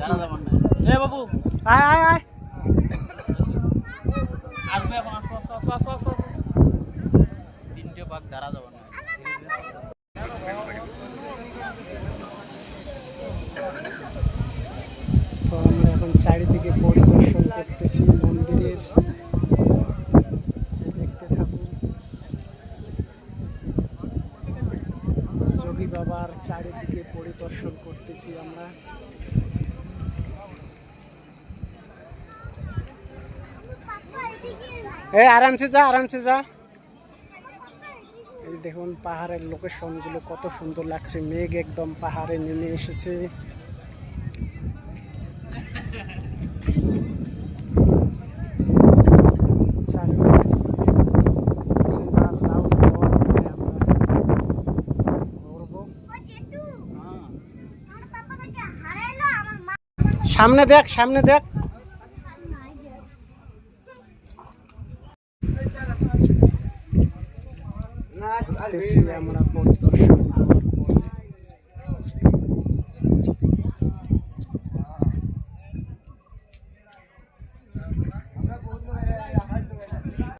দাঁড়া যাবেন না এ বাবু। আয় আয় আয়। আসবে এখন আসো আসো আসো আসো আসো। তিনটে বাঘ দাঁড়া না। তো আমরা এখন চারিদিকে পরিদর্শন করতেছি। যোগী বাবার চারিদিকে পরিদর্শন করতেছি আমরা। এ আরামসে যা আরামসে যা। এই দেখুন, পাহাড়ের লোকেশনগুলো কত সুন্দর লাগছে। মেঘ একদম পাহাড়ে নেমে এসেছে। সামনে দেখ সামনে দেখ। আমরা